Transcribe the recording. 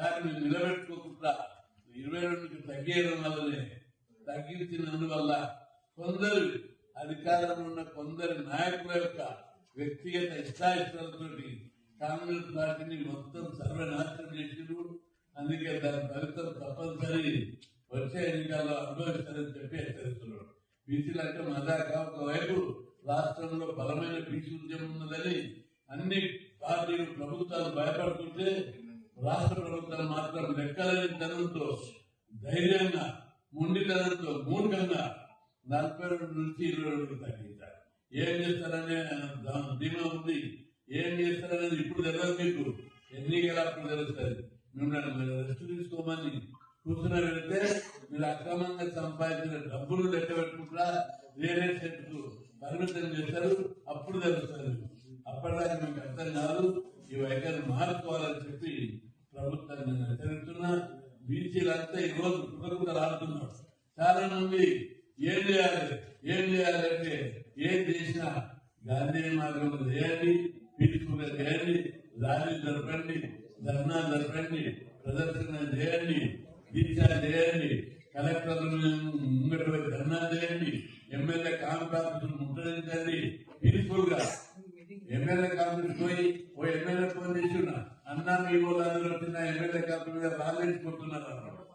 దాన్ని నిలబెట్టుకోకుండా ఇరవై రెండుకి తగ్గేయడం వల్లనే తగ్గించినందువల్ల కొందరు అధికారంలో ఉన్న కొందరు నాయకుల యొక్క వ్యక్తిగత ఇష్టాయిష్టాలతోటి కాంగ్రెస్ పార్టీని మొత్తం సర్వనాశనం చేసిండ్రు. అందుకే దాని ఫలితం తప్పనిసరి వచ్చే ఎన్నికల్లో అనుభవిస్తారని చెప్పి హెచ్చరిస్తున్నాడు బీసీలంటే అంటే ఒకవైపు రాష్ట్రంలో బలమైన బీసీ ఉద్యమం ఉన్నదని అన్ని పార్టీలు ప్రభుత్వాలు భయపడుతుంటే రాష్ట్ర ప్రభుత్వం మాత్రం లెక్కలేని తనంతో ధైర్యంగా మొండితనంతో మూర్ఖంగా నలభై రెండు నుంచి ఇరవై రెండు తగ్గించారు. ఏం చేస్తారనే ధీమా ఉంది. ఏం చేస్తారనేది ఇప్పుడు తెలియదు మీకు. ఎన్నికలు అప్పుడు తెలుస్తుంది మిమ్మల్ని మీరు రెస్ట్ తీసుకోమని కూర్చున్న వెళ్తే మీరు అక్రమంగా సంపాదించిన డబ్బులు లెక్క పెట్టుకుంటా వేరే చెట్టు పరిమితం చేస్తారు. అప్పుడు తెలుస్తారు అప్పటిదాకా మీకు అర్థం కాదు. ఈ వైఖరి మార్చుకోవాలని చెప్పి ప్రభుత్వాన్ని నేను బీసీలంతా ఈ రోజు కుటుంబ రాడుతున్నారు చాలా మంది ఏం చేయాలి? ఏం చేయాలంటే ఏం చేసినా గాంధీ మార్గం చేయండి పీస్ఫుల్గా చేయండి ర్యాలీ జరపండి ధర్నా జరపండి ప్రదర్శన చేయండి దీక్ష చేయండి కలెక్టర్ ముంగట ధర్నా చేయండి ఎమ్మెల్యే కాంగ్రెస్ ముట్టడించండి పీస్ఫుల్గా ఎమ్మెల్యే కాంగ్రెస్ పోయి ఓ ఎమ్మెల్యే ఫోన్ చేస్తున్నా అన్నా మీ వాళ్ళు అందరూ వచ్చిన ఎమ్మెల్యే కాకుండా మీద రాలేసుకుంటున్నారు అన్నాడు.